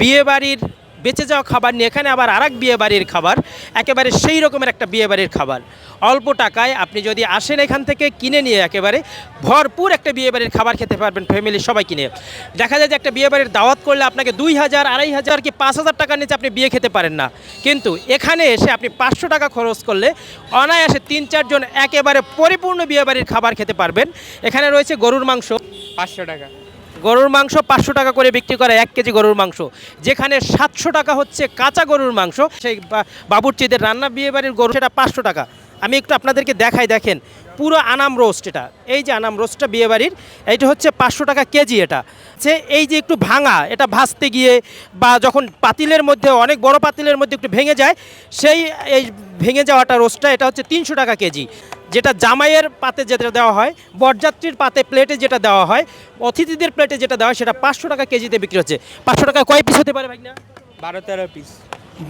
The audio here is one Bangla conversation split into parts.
বিয়ে বাড়ির বেঁচে যাওয়া খাবার নিয়ে, এখানে আবার আরেক বিয়ে বাড়ির খাবার, একেবারে সেই রকমের একটা বিয়ে বাড়ির খাবার। অল্প টাকায় আপনি যদি আসেন এখান থেকে, কিনে নিয়ে একেবারে ভরপুর একটা বিয়ে বাড়ির খাবার খেতে পারবেন ফ্যামিলির সবাই কিনে। দেখা যায় যে একটা বিয়ে বাড়ির দাওয়াত করলে আপনাকে দুই হাজার, আড়াই হাজার কি পাঁচ হাজার টাকার নিচে আপনি বিয়ে খেতে পারেন না। কিন্তু এখানে এসে আপনি পাঁচশো টাকা খরচ করলে অনায়াসে তিন, চারজন একেবারে পরিপূর্ণ বিয়ে বাড়ির খাবার খেতে পারবেন। এখানে রয়েছে গরুর মাংস। পাঁচশো টাকা। গরুর মাংস পাঁচশো টাকা করে বিক্রি করে এক কেজি গরুর মাংস। যেখানে সাতশো টাকা হচ্ছে কাঁচা গরুর মাংস, সেই বাবুরচিদের রান্না বিয়ে বাড়ির গরু, সেটা পাঁচশো টাকা। আমি একটু আপনাদেরকে দেখাই, দেখেন, পুরো আনাম রোস্ট এটা। এই যে আনাম রোস্টটা বিয়ে বাড়ির, এইটা হচ্ছে পাঁচশো টাকা কেজি এটা। সে এই যে একটু ভাঙা, এটা ভাজতে গিয়ে বা যখন পাতিলের মধ্যে, অনেক বড় পাতিলের মধ্যে একটু ভেঙে যায়, সেই এই ভেঙে যাওয়াটা রোস্টটা এটা হচ্ছে তিনশো টাকা কেজি। যেটা জামাইয়ের পাতে যেটা দেওয়া হয়, বরযাত্রীর পাতে প্লেটে যেটা দেওয়া হয়, অতিথিদের প্লেটে যেটা দেওয়া হয়, সেটা পাঁচশো টাকা কেজিতে বিক্রি হচ্ছে। পাঁচশো টাকা কয় পিস হতে পারে ভাই না বারো তেরো পিস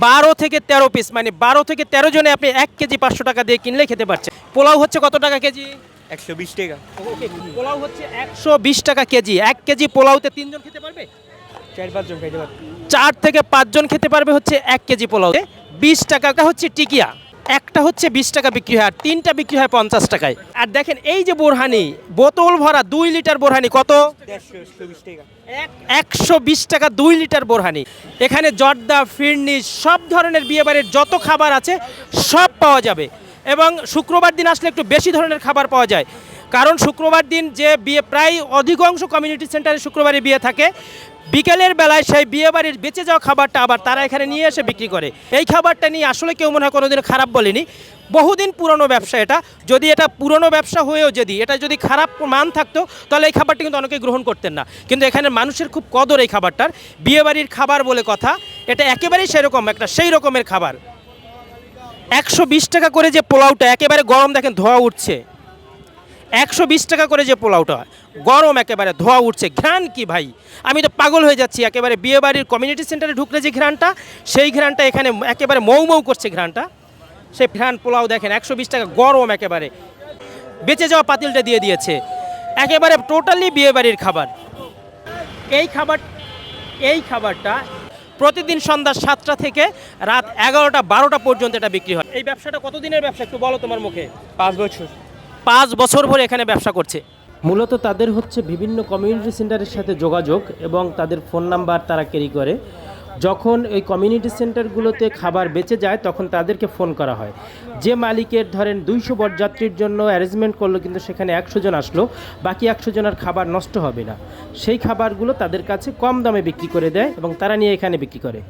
বারো থেকে তেরো পিস মানে বারো থেকে তেরো জনে আপনি এক কেজি পাঁচশো টাকা দিয়ে কিনলে খেতে পারছেন। পোলাও হচ্ছে কত টাকা কেজি? একশো বিশ টাকা। পোলাও হচ্ছে একশো বিশ টাকা কেজি। এক কেজি পোলাওতে তিনজন খেতে পারবে? চার পাঁচজন খেতে পারবে। চার থেকে পাঁচজন খেতে পারবে হচ্ছে এক কেজি পোলাওতে। বিশ টাকাটা হচ্ছে টিকিয়া। একটা হচ্ছে বিশ টাকা বিক্রি হয় আর তিনটা বিক্রি হয় পঞ্চাশ টাকায়। আর দেখেন এই যে বোরহানি, বোতল ভরা দুই লিটার বোরহানি কত? একশো বিশ টাকা দুই লিটার বোরহানি। এখানে জর্দা ফিরনি সব ধরনের বিয়েবাড়ির যত খাবার আছে সব পাওয়া যাবে। এবং শুক্রবার দিন আসলে একটু বেশি ধরনের খাবার পাওয়া যায়। কারণ শুক্রবার দিন যে বিয়ে, প্রায় অধিকাংশ কমিউনিটি সেন্টারে শুক্রবারে বিয়ে থাকে। বিকেলের বেলায় সেই বিয়ে বাড়ির বেঁচে যাওয়া খাবারটা আবার তারা এখানে নিয়ে এসে বিক্রি করে। এই খাবারটা নিয়ে আসলে কেউ মনে হয় কোনোদিন খারাপ বলেনি। বহুদিন পুরনো ব্যবসা এটা। যদি এটা পুরনো ব্যবসা হয়েও যদি এটা যদি খারাপ মান থাকতো, তাহলে এই খাবারটা কিন্তু অনেকে গ্রহণ করতেন না। কিন্তু এখানে মানুষের খুব কদর এই খাবারটার। বিয়েবাড়ির খাবার বলে কথা, এটা একেবারেই সেরকম একটা সেই রকমের খাবার। একশো বিশ টাকা করে যে পোলাওটা, একেবারে গরম দেখেন ধোয়া উঠছে। একশো বিশ টাকা করে যে পোলাওটা হয়, গরম একেবারে, ধোয়া উঠছে। ঘ্রাণ কি ভাই? আমি তো পাগল হয়ে যাচ্ছি, একেবারে বিয়েবাড়ির কমিউনিটি সেন্টারে ঢুকলে যে ঘ্রাণটা, সেই ঘ্রাণটা এখানে একেবারে মৌ মৌ করছে ঘ্রাণটা। সেই ঘ্রাণ পোলাও দেখেন, একশো বিশ টাকা, গরম একেবারে। বেঁচে যাওয়া পাতিলটা দিয়ে দিয়েছে। একেবারে টোটালি বিয়েবাড়ির খাবার। এই খাবার, এই খাবারটা প্রতিদিন সন্ধ্যা সাতটা থেকে রাত এগারোটা, বারোটা পর্যন্ত এটা বিক্রি হয়। এই ব্যবসাটা কতদিনের ব্যবসা, একটু বলো তোমার মুখে। পাঁচ বছর। পাঁচ বছর ধরে এখানে ব্যবসা করছে। মূলত তাদের হচ্ছে বিভিন্ন কমিউনিটি সেন্টারের সাথে যোগাযোগ এবং তাদের ফোন নাম্বার তারা ক্যারি করে। যখন এই কমিউনিটি সেন্টারগুলোতে খাবার বেঁচে যায়, তখন তাদেরকে ফোন করা হয়। যে মালিকের ধরেন দুইশো বরযাত্রীর জন্য অ্যারেঞ্জমেন্ট করল, কিন্তু সেখানে একশো জন আসলো, বাকি একশো জনের খাবার নষ্ট হবে না। সেই খাবারগুলো তাদের কাছে কম দামে বিক্রি করে দেয় এবং তারা নিয়ে এখানে বিক্রি করে।